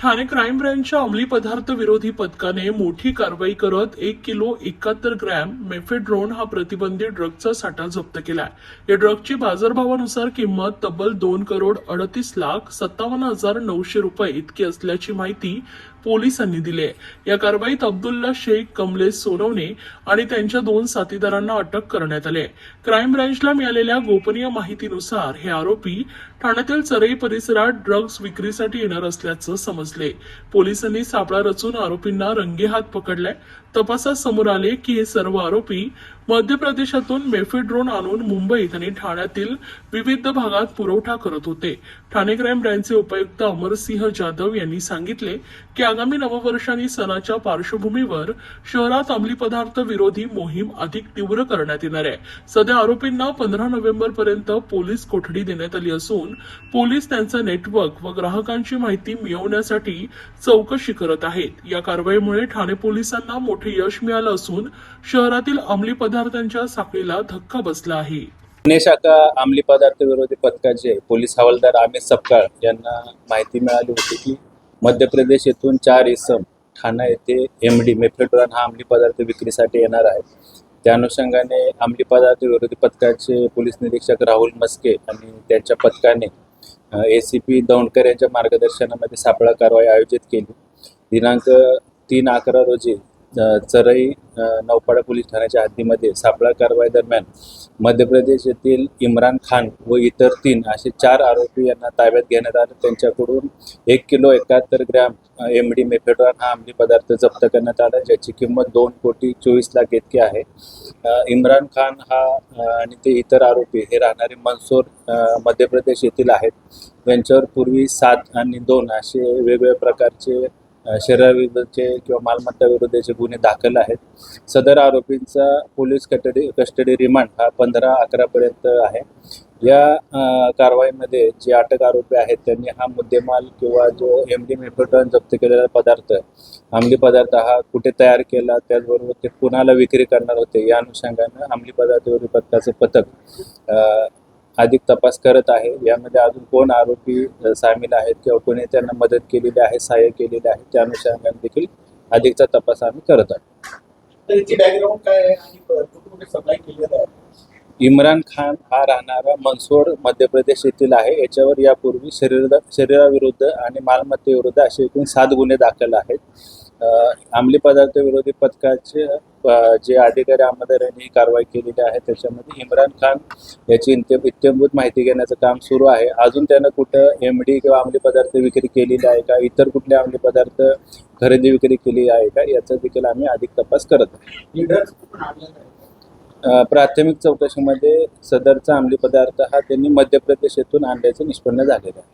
Thane crime ब्रँचच्या अंमली पदार्थ विरोधी पथकाने मोठी कारवाई करत एक किलो एकाहत्तर ग्रॅम मेफेड्रोन हा प्रतिबंधित ड्रगचा साठा जप्त केलाय. या ड्रगची बाजारभावानुसार किंमत तब्बल दोन करोड अडतीस लाख सत्तावन्न हजार नऊशे रुपये इतकी असल्याची माहिती पोलिसांनी दिले. या कारवाईत अब्दुल्ला शेख कमलेश सोनवणे आणि त्यांच्या दोन साथीदारांना अटक करण्यात आले. क्राईम ब्रँचला मिळालेल्या गोपनीय माहितीनुसार हे आरोपी ठाण्यातील चरई परिसरात ड्रग्ज विक्रीसाठी येणार असल्याचं समजले. पोलिसांनी सापळा रचून आरोपींना रंगेहात पकडलाय तपासात समोर आले की हे सर्व आरोपी मध्य प्रदेशातून मेफेड्रोन आणून मुंबईत आणि ठाण्यातील विविध भागात पुरवठा करत होते. ठाणे क्राईम ब्रँचचे उपायुक्त अमरसिंह जाधव यांनी सांगितले की आगामी नववर्ष सणाच्या पार्श्वभूमीवर शहरात अंमली पदार्थ विरोधी मोहीम अधिक तीव्र करण्यात येणार आहे. सध्या आरोपींना पंधरा नोव्हेंबर पर्यंत पोलीस कोठडी देण्यात आली असून पोलीस त्यांचा नेटवर्क व ग्राहकांची माहिती मिळवण्यासाठी चौकशी करत आहेत. या कारवाईमुळे ठाणे पोलिसांना मोठे यश मिळालं असून शहरातील अंमली पदार्थांच्या साखळीला धक्का बसला आहे. पुणे शाखा अंमली पदार्थ विरोधी पथकाचे पोलीस हवालदार आमिर सपकाळ यांना माहिती मिळाली होती की मध्य प्रदेश येथून चार इसम ठाणा येथे एम डी मेफ्रेडॉन हा अंमली पदार्थ विक्रीसाठी येणार आहे त्या अनुषंगाने अंमली पदार्थ विरोधी पथकाचे पोलीस निरीक्षक राहुल मस्के आणि त्यांच्या पथकाने ए सी पी दौंडकर यांच्या मार्गदर्शनामध्ये सापळा कारवाई आयोजित केली. दिनांक तीन अकरा रोजी चरई नौपाडा पोलीस ठाण्याच्या हद्दीमध्ये सापळा कारवाई दरम्यान मध्य प्रदेश येथील इम्रान खान व इतर तीन असे चार आरोपी यांना ताब्यात घेण्यात आले. त्यांच्याकडून एक किलो एकाहत्तर ग्रॅम एम डी मेफेड्रॉन हा अंमली पदार्थ जप्त करण्यात आला ज्याची किंमत दोन कोटी चोवीस लाख इतकी आहे. इम्रान खान हा आणि ते इतर आरोपी हे राहणारे मनसोर मध्य प्रदेश येथील आहेत. त्यांच्यावर पूर्वी सात आणि दोन असे वेगवेगळ्या प्रकारचे शरीराविरुद्धचे किंवा मालमत्ता विरुद्धचे गुन्हे दाखल आहेत. सदर आरोपींचा पोलीस कस्टडी कस्टडी रिमांड हा पंधरा अकरापर्यंत आहे. या कारवाईमध्ये जे अटक आरोपी आहेत त्यांनी हा मुद्देमाल किंवा जो एम डी मेफेटॉन जप्त केलेला पदार्थ अंमली पदार्थ हा कुठे तयार केला त्याचबरोबर ते कुणाला विक्री करणार होते या अनुषंगानं अंमली पदार्थ विरोधी पथकाचं पथक अधिक तपास करत आहे. यामध्ये अजून कोण आरोपी सामील आहेत किंवा कोणी त्यांना मदत केलेली आहे सहाय्य केलेले आहे त्या अनुषंगाने देखील अधिकचा तपास आम्ही करत आहोत. इम्रान खान हा राहणारा मनसोड मध्य प्रदेश येथील आहे. याच्यावर यापूर्वी शरीर शरीराविरुद्ध आणि मालमत्तेविरुद्ध असे एकूण सात गुन्हे दाखल आहेत. अंमली पदार्थ विरोधी पथकाचे जे अधिकारी अंमलदारांनी ही कारवाई केलेली आहे. त्याच्यामध्ये इम्रान खान याची इत्य इत्यंभूत माहिती घेण्याचं काम सुरू आहे. अजून त्यानं कुठं एम डी किंवा अंमली पदार्थ विक्री केलेली आहे का? इतर कुठले अंमली पदार्थ खरेदी विक्री केली आहे का? याचा देखील आम्ही अधिक तपास करत आहोत प्राथमिक चौकशीमध्ये सदरचा अंमली पदार्थ हा त्यांनी मध्य प्रदेश येथून आणल्याचं निष्पन्न झालेलं आहे.